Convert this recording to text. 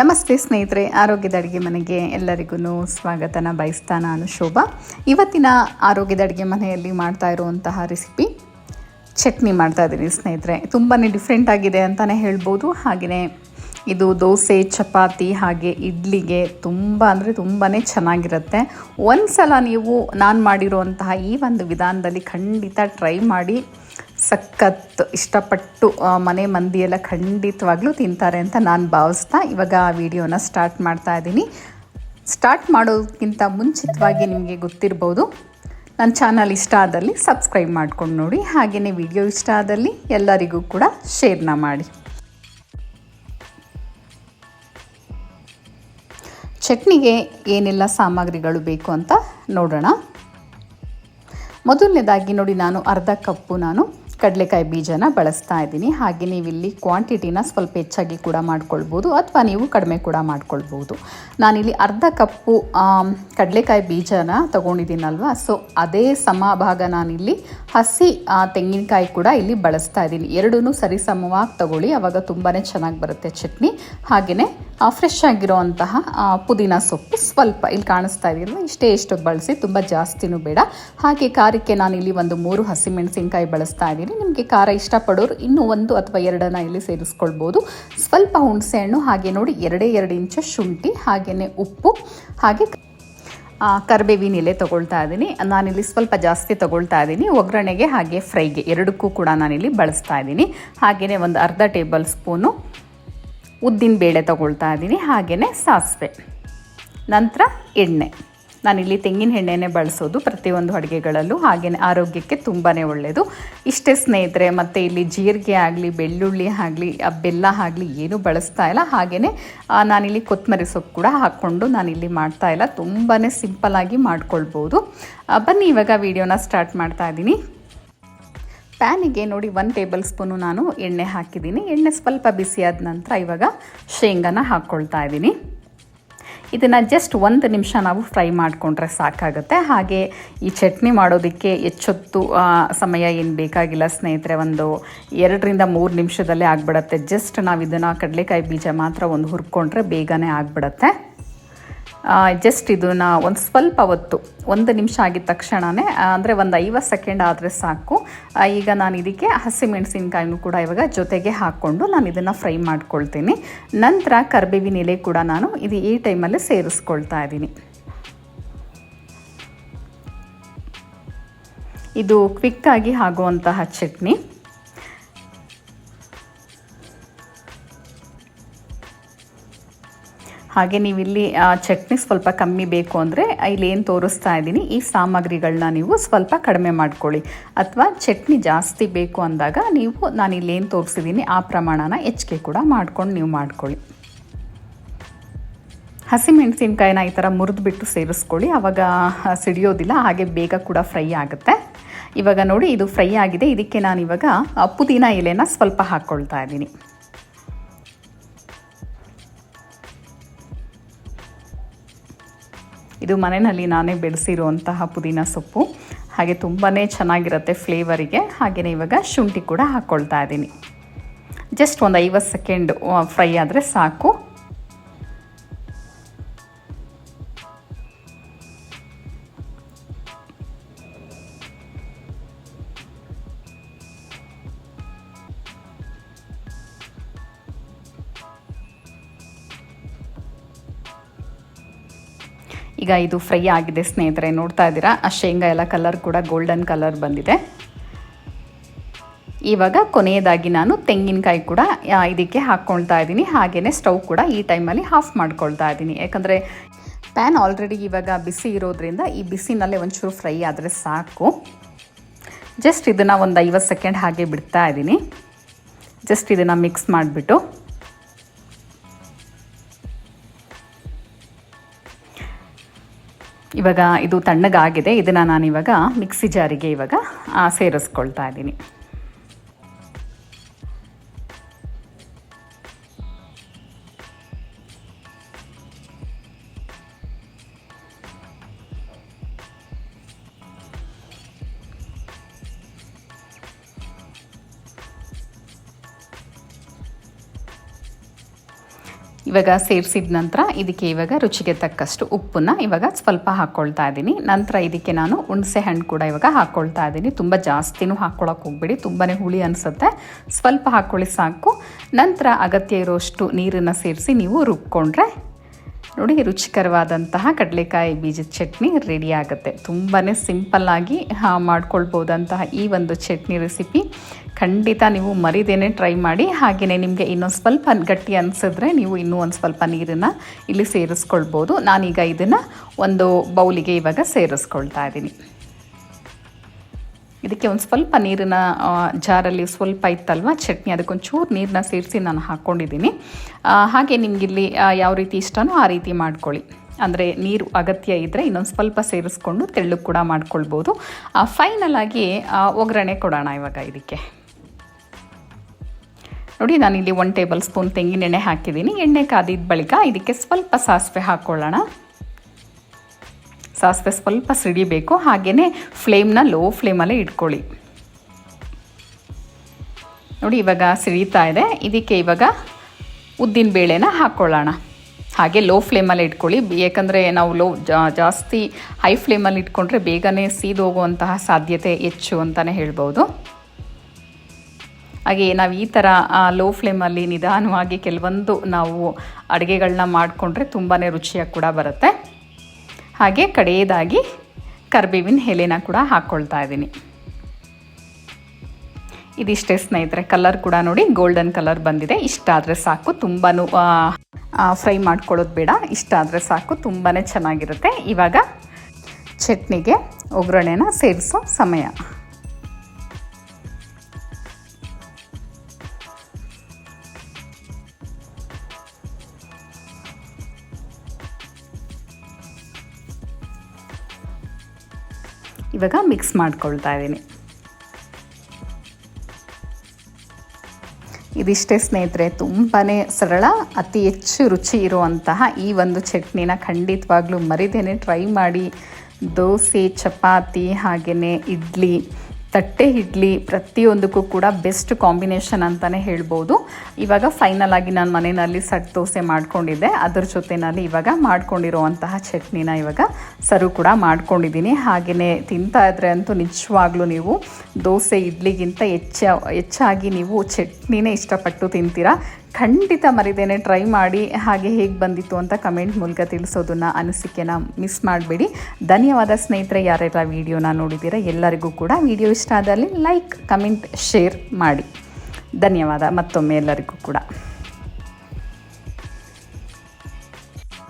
ನಮಸ್ತೆ ಸ್ನೇಹಿತರೆ, ಆರೋಗ್ಯದ ಅಡುಗೆ ಮನೆಗೆ ಎಲ್ಲರಿಗೂ ಸ್ವಾಗತನ ಬಯಸ್ತಾ ನಾನು ಶೋಭಾ. ಇವತ್ತಿನ ಆರೋಗ್ಯದ ಅಡುಗೆ ಮನೆಯಲ್ಲಿ ಮಾಡ್ತಾ ಇರುವಂತಹ ರೆಸಿಪಿ ಚಟ್ನಿ ಮಾಡ್ತಾ ಇದ್ದೀನಿ ಸ್ನೇಹಿತರೆ. ತುಂಬಾ ಡಿಫ್ರೆಂಟ್ ಆಗಿದೆ ಅಂತಲೇ ಹೇಳ್ಬೋದು. ಹಾಗೆಯೇ ಇದು ದೋಸೆ, ಚಪಾತಿ, ಹಾಗೆ ಇಡ್ಲಿಗೆ ತುಂಬ ಅಂದರೆ ತುಂಬಾ ಚೆನ್ನಾಗಿರುತ್ತೆ. ಒಂದು ಸಲ ನೀವು ನಾನು ಮಾಡಿರುವಂತಹ ಈ ಒಂದು ವಿಧಾನದಲ್ಲಿ ಖಂಡಿತ ಟ್ರೈ ಮಾಡಿ. ಸಖತ್ ಇಷ್ಟಪಟ್ಟು ಮನೆ ಮಂದಿ ಎಲ್ಲ ಖಂಡಿತವಾಗ್ಲೂ ತಿಂತಾರೆ ಅಂತ ನಾನು ಭಾವಿಸ್ತಾ ಇವಾಗ ಆ ವಿಡಿಯೋನ ಸ್ಟಾರ್ಟ್ ಮಾಡ್ತಾ ಇದ್ದೀನಿ. ಸ್ಟಾರ್ಟ್ ಮಾಡೋದಕ್ಕಿಂತ ಮುಂಚಿತವಾಗಿ ನಿಮಗೆ ಗೊತ್ತಿರ್ಬೋದು ನನ್ನ ಚಾನಲ್ ಇಷ್ಟ ಆದಲ್ಲಿ ಸಬ್ಸ್ಕ್ರೈಬ್ ಮಾಡ್ಕೊಂಡು ನೋಡಿ ಹಾಗೆಯೇ ವಿಡಿಯೋ ಇಷ್ಟ ಆದಲ್ಲಿ ಎಲ್ಲರಿಗೂ ಕೂಡ ಶೇರ್ನ ಮಾಡಿ. ಚಟ್ನಿಗೆ ಏನೆಲ್ಲ ಸಾಮಗ್ರಿಗಳು ಬೇಕು ಅಂತ ನೋಡೋಣ. ಮೊದಲನೇದಾಗಿ ನೋಡಿ ನಾನು ಅರ್ಧ ಕಪ್ಪು ನಾನು ಕಡಲೆಕಾಯಿ ಬೀಜನ ಬಳಸ್ತಾ ಇದ್ದೀನಿ. ಹಾಗೆ ನೀವು ಇಲ್ಲಿ ಕ್ವಾಂಟಿಟಿನ ಸ್ವಲ್ಪ ಹೆಚ್ಚಾಗಿ ಕೂಡ ಮಾಡ್ಕೊಳ್ಬೋದು ಅಥವಾ ನೀವು ಕಡಿಮೆ ಕೂಡ ಮಾಡ್ಕೊಳ್ಬೋದು. ನಾನಿಲ್ಲಿ ಅರ್ಧ ಕಪ್ಪು ಕಡಲೆಕಾಯಿ ಬೀಜನ ತೊಗೊಂಡಿದ್ದೀನಲ್ವ? ಸೊ ಅದೇ ಸಮಭಾಗ ನಾನಿಲ್ಲಿ ಹಸಿ ತೆಂಗಿನಕಾಯಿ ಕೂಡ ಇಲ್ಲಿ ಬಳಸ್ತಾ ಇದ್ದೀನಿ. ಎರಡೂ ಸರಿಸಮವಾಗಿ ತಗೊಳ್ಳಿ. ಆವಾಗ ತುಂಬಾ ಚೆನ್ನಾಗಿ ಬರುತ್ತೆ ಚಟ್ನಿ. ಹಾಗೆಯೇ ಫ್ರೆಶ್ ಆಗಿರೋವಂತಹ ಪುದೀನ ಸೊಪ್ಪು ಸ್ವಲ್ಪ ಇಲ್ಲಿ ಕಾಣಿಸ್ತಾ ಇದೆಯಲ್ಲ ಇಷ್ಟೇ ಇಷ್ಟು ಬಳಸಿ, ತುಂಬ ಜಾಸ್ತಿನೂ ಬೇಡ. ಹಾಗೆ ಖಾರಕ್ಕೆ ನಾನು ಇಲ್ಲಿ ಒಂದು ಮೂರು ಹಸಿಮೆಣಸಿನ್ಕಾಯಿ ಬಳಸ್ತಾ ಇದ್ದೀನಿ. ನಿಮಗೆ ಖಾರ ಇಷ್ಟಪಡೋರು ಇನ್ನೂ ಒಂದು ಅಥವಾ ಎರಡನ್ನ ಇಲ್ಲಿ ಸೇರಿಸ್ಕೊಳ್ಬೋದು. ಸ್ವಲ್ಪ ಹುಣಸೆ ಹಣ್ಣು, ಹಾಗೆ ನೋಡಿ, ಎರಡೇ ಎರಡು ಇಂಚು ಶುಂಠಿ, ಹಾಗೆಯೇ ಉಪ್ಪು, ಹಾಗೆ ಕರಿಬೇವಿನ ಎಲೆ ತೊಗೊಳ್ತಾ ಇದ್ದೀನಿ. ನಾನಿಲ್ಲಿ ಸ್ವಲ್ಪ ಜಾಸ್ತಿ ತೊಗೊಳ್ತಾ ಇದ್ದೀನಿ. ಒಗ್ಗರಣೆಗೆ ಹಾಗೆ ಫ್ರೈಗೆ ಎರಡಕ್ಕೂ ಕೂಡ ನಾನಿಲ್ಲಿ ಬಳಸ್ತಾ ಇದ್ದೀನಿ. ಹಾಗೆಯೇ ಒಂದು ಅರ್ಧ ಟೇಬಲ್ ಸ್ಪೂನು ಉದ್ದಿನ ಬೇಳೆ ತಗೊಳ್ತಾ ಇದ್ದೀನಿ, ಹಾಗೆಯೇ ಸಾಸಿವೆ. ನಂತರ ಎಣ್ಣೆ. ನಾನಿಲ್ಲಿ ತೆಂಗಿನ ಎಣ್ಣೆನೇ ಬಳಸೋದು ಪ್ರತಿಯೊಂದು ಅಡುಗೆಗಳಲ್ಲೂ, ಹಾಗೆಯೇ ಆರೋಗ್ಯಕ್ಕೆ ತುಂಬಾ ಒಳ್ಳೆಯದು ಇಷ್ಟೇ ಸ್ನೇಹಿತರೆ, ಮತ್ತು ಇಲ್ಲಿ ಜೀರಿಗೆ ಆಗಲಿ, ಬೆಳ್ಳುಳ್ಳಿ ಆಗಲಿ ಬೆಲ್ಲ ಆಗಲಿ ಏನೂ ಬಳಸ್ತಾ ಇಲ್ಲ. ಹಾಗೆಯೇ ನಾನಿಲ್ಲಿ ಕೊತ್ತಂಬರಿ ಸೊಪ್ಪು ಕೂಡ ಹಾಕ್ಕೊಂಡು ನಾನಿಲ್ಲಿ ಮಾಡ್ತಾ ಇಲ್ಲ. ತುಂಬಾ ಸಿಂಪಲ್ಲಾಗಿ ಮಾಡ್ಕೊಳ್ಬೋದು. ಬನ್ನಿ, ಇವಾಗ ವಿಡಿಯೋನ ಸ್ಟಾರ್ಟ್ ಮಾಡ್ತಾ ಇದ್ದೀನಿ. ಪ್ಯಾನಿಗೆ ನೋಡಿ ಒನ್ ಟೇಬಲ್ ಸ್ಪೂನು ನಾನು ಎಣ್ಣೆ ಹಾಕಿದ್ದೀನಿ. ಎಣ್ಣೆ ಸ್ವಲ್ಪ ಬಿಸಿಯಾದ ನಂತರ ಇವಾಗ ಶೇಂಗಾನ ಹಾಕ್ಕೊಳ್ತಾ ಇದ್ದೀನಿ. ಇದನ್ನು ಜಸ್ಟ್ ಒಂದು ನಿಮಿಷ ನಾವು ಫ್ರೈ ಮಾಡಿಕೊಂಡ್ರೆ ಸಾಕಾಗುತ್ತೆ. ಹಾಗೆ ಈ ಚಟ್ನಿ ಮಾಡೋದಕ್ಕೆ ಹೆಚ್ಚೊತ್ತು ಸಮಯ ಏನು ಬೇಕಾಗಿಲ್ಲ. ಸ್ನೇಹಿತರೆ, ಒಂದು ಎರಡರಿಂದ ಮೂರು ನಿಮಿಷದಲ್ಲೇ ಆಗಿಬಿಡತ್ತೆ. ಜಸ್ಟ್ ನಾವು ಇದನ್ನು ಕಡಲೆಕಾಯಿ ಬೀಜ ಮಾತ್ರ ಒಂದು ಹುರ್ಕೊಂಡ್ರೆ ಬೇಗನೆ ಆಗಿಬಿಡತ್ತೆ. ಜಸ್ಟ್ ಇದನ್ನು ಒಂದು ಸ್ವಲ್ಪ ಹೊತ್ತು, ಒಂದು ನಿಮಿಷ ಆಗಿದ ತಕ್ಷಣವೇ ಅಂದರೆ ಒಂದು ಐವತ್ತು ಸೆಕೆಂಡ್ ಆದರೆ ಸಾಕು. ಈಗ ನಾನು ಇದಕ್ಕೆ ಹಸಿಮೆಣಸಿನ್ಕಾಯಿನೂ ಕೂಡ ಇವಾಗ ಜೊತೆಗೆ ಹಾಕ್ಕೊಂಡು ನಾನು ಇದನ್ನು ಫ್ರೈ ಮಾಡ್ಕೊಳ್ತೀನಿ. ನಂತರ ಕರ್ಬೇವಿನ ಎಲೆ ಕೂಡ ನಾನು ಇದು ಈ ಟೈಮಲ್ಲಿ ಸೇರಿಸ್ಕೊಳ್ತಾ ಇದ್ದೀನಿ. ಇದು ಕ್ವಿಕ್ಕಾಗಿ ಆಗುವಂತಹ ಚಟ್ನಿ. ಹಾಗೆ ನೀವಿಲ್ಲಿ ಇಲ್ಲಿ ಚಟ್ನಿ ಸ್ವಲ್ಪ ಕಮ್ಮಿ ಬೇಕು ಅಂದರೆ ಏನು ತೋರಿಸ್ತಾ ಇದ್ದೀನಿ, ಈ ಸಾಮಗ್ರಿಗಳನ್ನ ನೀವು ಸ್ವಲ್ಪ ಕಡಿಮೆ ಮಾಡ್ಕೊಳ್ಳಿ. ಅಥವಾ ಚಟ್ನಿ ಜಾಸ್ತಿ ಬೇಕು ಅಂದಾಗ ನೀವು, ನಾನು ಇಲ್ಲಿ ಏನು ತೋರಿಸಿದ್ದೀನಿ ಆ ಪ್ರಮಾಣನ ಹೆಚ್ಚಿಗೆ ಕೂಡ ಮಾಡ್ಕೊಂಡು ನೀವು ಮಾಡ್ಕೊಳ್ಳಿ. ಹಸಿಮೆಣಸಿನ್ಕಾಯಿನ ಈ ಥರ ಮುರಿದ್ಬಿಟ್ಟು ಸೇರಿಸ್ಕೊಳ್ಳಿ. ಆವಾಗ ಸಿಡಿಯೋದಿಲ್ಲ, ಹಾಗೆ ಬೇಗ ಕೂಡ ಫ್ರೈ ಆಗುತ್ತೆ. ಇವಾಗ ನೋಡಿ, ಇದು ಫ್ರೈ ಆಗಿದೆ. ಇದಕ್ಕೆ ನಾನು ಇವಾಗ ಪುದೀನ ಎಲೆನ ಸ್ವಲ್ಪ ಹಾಕ್ಕೊಳ್ತಾ ಇದ್ದೀನಿ. ಇದು ಮನೆಯಲ್ಲಿ ನಾನೇ ಬೆಳೆಸಿರುವಂತಹ ಪುದೀನ ಸೊಪ್ಪು. ಹಾಗೆ ತುಂಬಾ ಚೆನ್ನಾಗಿರುತ್ತೆ ಫ್ಲೇವರಿಗೆ ಹಾಗೆಯೇ ಇವಾಗ ಶುಂಠಿ ಕೂಡ ಹಾಕ್ಕೊಳ್ತಾ ಇದ್ದೀನಿ. ಜಸ್ಟ್ ಒಂದು ಐವತ್ತು ಸೆಕೆಂಡ್ ಫ್ರೈ ಆದರೆ ಸಾಕು. ಈಗ ಇದು ಫ್ರೈ ಆಗಿದೆ, ಸ್ನೇಹಿತರೆ. ನೋಡ್ತಾ ಇದ್ದೀರಾ? ಆ ಶೇಂಗಾ ಎಲ್ಲ ಕಲರ್ ಕೂಡ ಗೋಲ್ಡನ್ ಕಲರ್ ಬಂದಿದೆ. ಇವಾಗ ಕೊನೆಯದಾಗಿ ನಾನು ತೆಂಗಿನಕಾಯಿ ಕೂಡ ಇದಕ್ಕೆ ಹಾಕ್ಕೊಳ್ತಾ ಇದ್ದೀನಿ. ಹಾಗೆಯೇ ಸ್ಟವ್ ಕೂಡ ಈ ಟೈಮಲ್ಲಿ ಆಫ್ ಮಾಡ್ಕೊಳ್ತಾ ಇದ್ದೀನಿ. ಯಾಕಂದರೆ ಪ್ಯಾನ್ ಆಲ್ರೆಡಿ ಇವಾಗ ಬಿಸಿ ಇರೋದ್ರಿಂದ ಈ ಬಿಸಿನಲ್ಲೇ ಒಂಚೂರು ಫ್ರೈ ಆದರೆ ಸಾಕು. ಜಸ್ಟ್ ಇದನ್ನು ಒಂದು ಐವತ್ತು ಸೆಕೆಂಡ್ ಹಾಗೆ ಬಿಡ್ತಾ ಇದ್ದೀನಿ. ಜಸ್ಟ್ ಇದನ್ನು ಮಿಕ್ಸ್ ಮಾಡಿಬಿಟ್ಟು. ಇವಾಗ ಇದು ತಣ್ಣಗಾಗಿದೆ. ಇದನ್ನು ನಾನು ಇವಾಗ ಮಿಕ್ಸಿ ಜಾರಿಗೆ ಇವಾಗ ಸೇರಿಸ್ಕೊಳ್ತಾ ಇದ್ದೀನಿ. ಇವಾಗ ಸೇರಿಸಿದ ನಂತರ ಇದಕ್ಕೆ ಇವಾಗ ರುಚಿಗೆ ತಕ್ಕಷ್ಟು ಉಪ್ಪನ್ನ ಇವಾಗ ಸ್ವಲ್ಪ ಹಾಕ್ಕೊಳ್ತಾ ಇದ್ದೀನಿ. ನಂತರ ಇದಕ್ಕೆ ನಾನು ಹುಣಸೆ ಹಣ್ಣು ಕೂಡ ಇವಾಗ ಹಾಕ್ಕೊಳ್ತಾ ಇದ್ದೀನಿ. ತುಂಬ ಜಾಸ್ತಿನೂ ಹಾಕ್ಕೊಳಕ್ಕೆ ಹೋಗ್ಬೇಡಿ. ತುಂಬಾ ಹುಳಿ ಅನಿಸುತ್ತೆ. ಸ್ವಲ್ಪ ಹಾಕ್ಕೊಳ್ಳಿ ಸಾಕು. ನಂತರ ಅಗತ್ಯ ಇರೋಷ್ಟು ನೀರನ್ನು ಸೇರಿಸಿ ನೀವು ರುಬ್ಕೊಂಡ್ರೆ ನೋಡಿ, ರುಚಿಕರವಾದಂತಹ ಕಡಲೆಕಾಯಿ ಬೀಜದ ಚಟ್ನಿ ರೆಡಿ ಆಗುತ್ತೆ. ತುಂಬಾ ಸಿಂಪಲ್ಲಾಗಿ ಮಾಡ್ಕೊಳ್ಬೋದಂತಹ ಈ ಒಂದು ಚಟ್ನಿ ರೆಸಿಪಿ ಖಂಡಿತ ನೀವು ಮರಿದೇನೆ ಟ್ರೈ ಮಾಡಿ ಹಾಗೆಯೇ ನಿಮಗೆ ಇನ್ನೊಂದು ಸ್ವಲ್ಪ ಗಟ್ಟಿ ಅನಿಸಿದ್ರೆ ನೀವು ಇನ್ನೂ ಒಂದು ಸ್ವಲ್ಪ ನೀರನ್ನು ಇಲ್ಲಿ ಸೇರಿಸ್ಕೊಳ್ಬೋದು. ನಾನೀಗ ಇದನ್ನು ಒಂದು ಬೌಲಿಗೆ ಇವಾಗ ಸೇರಿಸ್ಕೊಳ್ತಾ ಇದ್ದೀನಿ. ಇದಕ್ಕೆ ಒಂದು ಸ್ವಲ್ಪ ನೀರನ್ನ ಜಾರಲ್ಲಿ ಸ್ವಲ್ಪ ಇತ್ತಲ್ವ? ಚಟ್ನಿ, ಅದಕ್ಕೊಂಚೂರು ನೀರನ್ನ ಸೇರಿಸಿ ನಾನು ಹಾಕ್ಕೊಂಡಿದ್ದೀನಿ ಹಾಗೆ ನಿಮಗಿಲ್ಲಿ ಯಾವ ರೀತಿ ಇಷ್ಟನೋ ಆ ರೀತಿ ಮಾಡ್ಕೊಳ್ಳಿ. ಅಂದರೆ ನೀರು ಅಗತ್ಯ ಇದ್ದರೆ ಇನ್ನೊಂದು ಸ್ವಲ್ಪ ಸೇರಿಸ್ಕೊಂಡು ತೆಳ್ಳು ಕೂಡ ಮಾಡ್ಕೊಳ್ಬೋದು. ಫೈನಲ್ ಆಗಿ ಒಗ್ಗರಣೆ ಕೊಡೋಣ ಇವಾಗ ಇದಕ್ಕೆ. ನೋಡಿ, ನಾನಿಲ್ಲಿ ಒನ್ ಟೇಬಲ್ ಸ್ಪೂನ್ ತೆಂಗಿನೆಣ್ಣೆ ಹಾಕಿದ್ದೀನಿ. ಎಣ್ಣೆ ಕಾದಿದ ಬಳಿಕ ಇದಕ್ಕೆ ಸ್ವಲ್ಪ ಸಾಸಿವೆ ಹಾಕ್ಕೊಳ್ಳೋಣ ಸಾಸಿವೆ ಸ್ವಲ್ಪ ಸಿಡಿಬೇಕು ಹಾಗೆಯೇ ಫ್ಲೇಮ್ನ ಲೋ ಫ್ಲೇಮಲ್ಲೇ ಇಟ್ಕೊಳ್ಳಿ. ನೋಡಿ ಇವಾಗ ಸಿಡಿತಾ ಇದೆ. ಇದಕ್ಕೆ ಇವಾಗ ಉದ್ದಿನ ಬೇಳೆನ ಹಾಕ್ಕೊಳ್ಳೋಣ ಹಾಗೆ ಲೋ ಫ್ಲೇಮಲ್ಲಿ ಇಟ್ಕೊಳ್ಳಿ. ಏಕೆಂದರೆ ನಾವು ಲೋ ಜಾಸ್ತಿ ಹೈ ಫ್ಲೇಮಲ್ಲಿ ಇಟ್ಕೊಂಡ್ರೆ ಬೇಗನೆ ಸೀದೋಗುವಂತಹ ಸಾಧ್ಯತೆ ಹೆಚ್ಚು ಅಂತಲೇ ಹೇಳ್ಬೋದು. ಹಾಗೆ ನಾವು ಈ ಥರ ಲೋ ಫ್ಲೇಮಲ್ಲಿ ನಿಧಾನವಾಗಿ ಕೆಲವೊಂದು ನಾವು ಅಡುಗೆಗಳನ್ನ ಮಾಡಿಕೊಂಡ್ರೆ ತುಂಬಾ ರುಚಿಯಾಗಿ ಕೂಡ ಬರುತ್ತೆ. ಹಾಗೆ ಕಡೆಯದಾಗಿ ಕರ್ಬೇವಿನ ಎಲೆನ ಕೂಡ ಹಾಕ್ಕೊಳ್ತಾ ಇದ್ದೀನಿ. ಇದಿಷ್ಟೇ ಸ್ನೇಹಿತರೆ, ಕಲರ್ ಕೂಡ ನೋಡಿ ಗೋಲ್ಡನ್ ಕಲರ್ ಬಂದಿದೆ. ಇಷ್ಟ ಆದರೆ ಸಾಕು ತುಂಬಾ ಫ್ರೈ ಮಾಡ್ಕೊಳ್ಳೋದು ಬೇಡ. ಇಷ್ಟ ಆದರೆ ಸಾಕು ತುಂಬಾ ಚೆನ್ನಾಗಿರುತ್ತೆ. ಇವಾಗ ಚಟ್ನಿಗೆ, ಒಗ್ಗರಣೆನ ಸೇರಿಸೋ ಸಮಯ. ಇವಾಗ ಮಿಕ್ಸ್ ಮಾಡ್ಕೊಳ್ತಾ ಇದ್ದೀನಿ. ಇದಿಷ್ಟೇ ಸ್ನೇಹಿತರೆ ತುಂಬಾ ಸರಳ, ಅತಿ ಹೆಚ್ಚು ರುಚಿ ಇರುವಂತಹ ಈ ಒಂದು ಚಟ್ನಿನ ಖಂಡಿತವಾಗ್ಲೂ ಮರಿದೇನೆ ಟ್ರೈ ಮಾಡಿ. ದೋಸೆ, ಚಪಾತಿ ಹಾಗೆಯೇ ಇಡ್ಲಿ ತಟ್ಟೆ ಇಡ್ಲಿ ಪ್ರತಿಯೊಂದಕ್ಕೂ ಕೂಡ ಬೆಸ್ಟ್ ಕಾಂಬಿನೇಷನ್ ಅಂತಲೇ ಹೇಳ್ಬೋದು. ಇವಾಗ ಫೈನಲ್ ಆಗಿ ನಾನು ಮನೆಯಲ್ಲಿ ಸಟ್ ದೋಸೆ ಮಾಡ್ಕೊಂಡಿದ್ದೆ. ಅದರ ಜೊತೆನಲ್ಲಿ ಇವಾಗ ಮಾಡ್ಕೊಂಡಿರುವಂತಹ ಚಟ್ನಿನ ಇವಾಗ ಸರ್ವ್ ಕೂಡ ಮಾಡ್ಕೊಂಡಿದ್ದೀನಿ. ಹಾಗೆಯೇ ತಿಂತಾ ಇದ್ರೆ ಅಂತೂ ನಿಜವಾಗ್ಲೂ ನೀವು ದೋಸೆ ಇಡ್ಲಿಗಿಂತ ಹೆಚ್ಚ, ಹೆಚ್ಚಾಗಿ ನೀವು ಚಟ್ನಿನೇ ಇಷ್ಟಪಟ್ಟು ತಿಂತೀರಾ. ಖಂಡಿತ ಮರಿದೇನೆ ಟ್ರೈ ಮಾಡಿ ಹಾಗೆ ಹೇಗೆ ಬಂದಿತ್ತು ಅಂತ ಕಮೆಂಟ್ ಮೂಲಕ ತಿಳಿಸೋದನ್ನ ಅನಿಸಿಕೆನ ಮಿಸ್ ಮಾಡಬೇಡಿ. ಧನ್ಯವಾದ ಸ್ನೇಹಿತರೆ, ಯಾರೆಲ್ಲ ವೀಡಿಯೋನ ನೋಡಿದ್ದೀರಾ ಎಲ್ಲರಿಗೂ ಕೂಡ ವಿಡಿಯೋ ಇಷ್ಟ ಆದಲ್ಲಿ ಲೈಕ್ ಕಮೆಂಟ್ ಶೇರ್ ಮಾಡಿ. ಧನ್ಯವಾದ, ಮತ್ತೊಮ್ಮೆ ಎಲ್ಲರಿಗೂ ಕೂಡ.